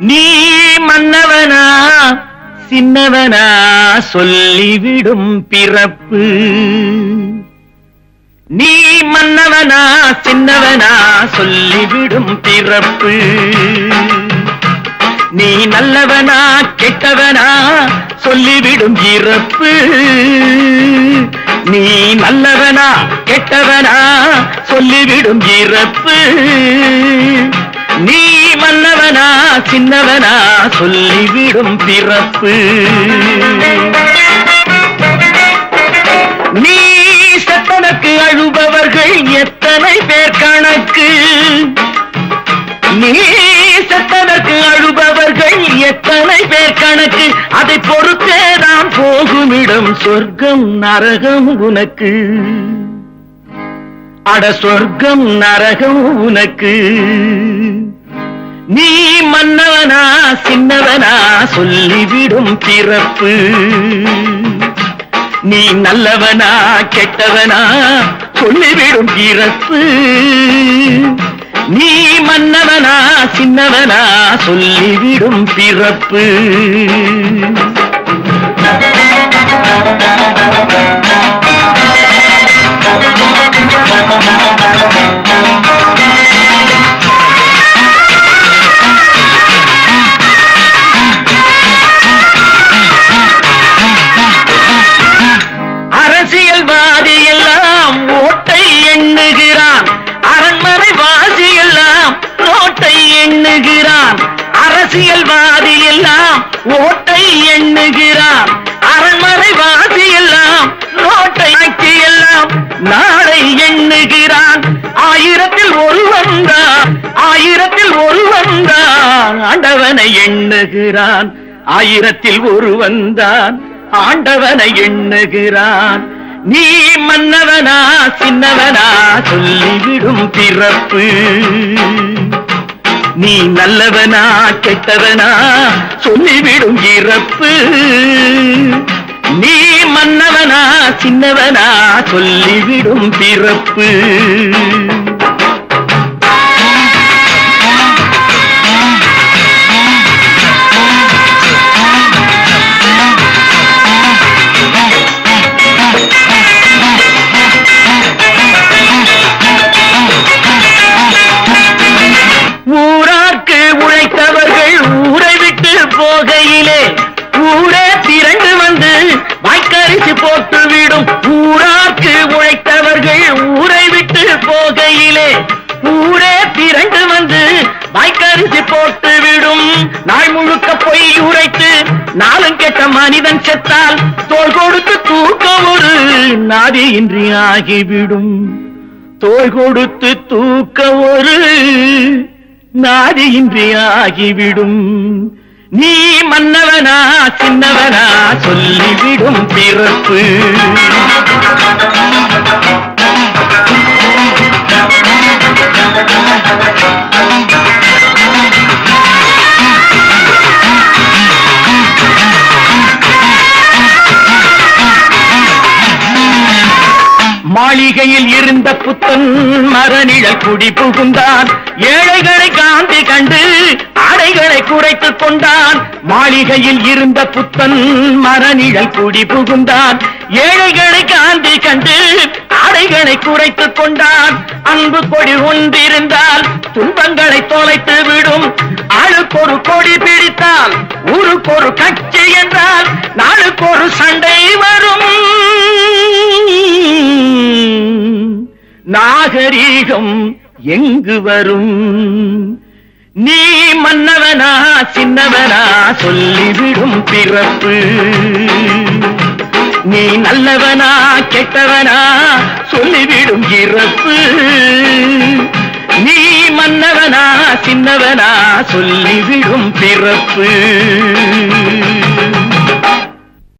நீ மன்னவனா சின்னவனா சொல்லிவிடும் பிறப்பு. நீ மன்னவனா சின்னவனா சொல்லிவிடும் பிறப்பு. நீ நல்லவனா கெட்டவனா சொல்லிவிடும் இறப்பு நீ நல்லவனா கெட்டவனா சொல்லிவிடும் இறப்பு நீ மன்னவனா சின்னவனா சொல்லிவிடும் பிறப்பு. நீ செத்தனக்கு அழுபவர்கள் எத்தனை பேர் கணக்கு? நீ செத்ததற்கு அழுபவர்கள் எத்தனை பேர் கணக்கு? அதை பொறுத்தே நாம் போகுமிடம் சொர்க்கம் நரகம் உனக்கு. அட சொர்க்கம் நரகம் உனக்கு. நீ மன்னவனா சின்னவனா சொல்லிவிடும் பிறப்பு. நீ நல்லவனா கெட்டவனா சொல்லிவிடும் பிறப்பு நீ மன்னவனா சின்னவனா சொல்லிவிடும் பிறப்பு. அரசியல்வாதி எல்லாம் ஓட்டை எண்ணுகிறார். அரண்மனை வாசி எல்லாம் நோட்டை ஆட்சி எல்லாம் நாளை எண்ணுகிறான் ஆயிரத்தில் ஒருவன் தான் ஆயிரத்தில் ஒருவன் தான் ஆண்டவனை எண்ணுகிறான். ஆயிரத்தில் ஒருவன் தான் ஆண்டவனை எண்ணுகிறான். நீ மன்னவனா சின்னவனா சொல்லிவிடும் பிறப்பு. நீ நல்லவனா கெட்டவனா சொல்லிவிடும் இறப்பு. நீ மன்னவனா சின்னவனா சொல்லிவிடும் பிறப்பு. நாள் முழுக்க பொய் உரைத்து நாளும் கெட்ட மனிதன் செத்தால் தோல் கொடுத்து தூக்க ஒரு நாதியின்றி ஆகிவிடும். தோல் கொடுத்து தூக்க ஒரு நாதியின்றி ஆகிவிடும். நீ மன்னவனா சின்னவனா சொல்லிவிடும் பிறப்பு. மாளிகையில் இருந்த புத்தன் மரநிழல் குடி புகுந்தான். ஏழைகளை காந்தி கண்டு அடைகளை குறைத்துக் கொண்டான். மாளிகையில் இருந்த புத்தன் மரநிழல் குடி புகுந்தான். ஏழைகளை காந்தி கண்டு அடைகளை குறைத்துக் கொண்டான். அன்பு கொடி ஒன்றிருந்தால் துன்பங்களை தொலைத்து விடும். ஆளுக்கொரு கொடி பிடித்தால் ஊருக்கொரு கட்சி என்றால் நாளுக்கொரு சண்டை வரும். நாகரீகம் எங்கு வரும்? நீ மன்னவனா சின்னவனா சொல்லிவிடும் பிறப்பு. நீ நல்லவனா கெட்டவனா சொல்லிவிடும் இறப்பு. நீ மன்னவனா சின்னவனா சொல்லிவிடும் பிறப்பு.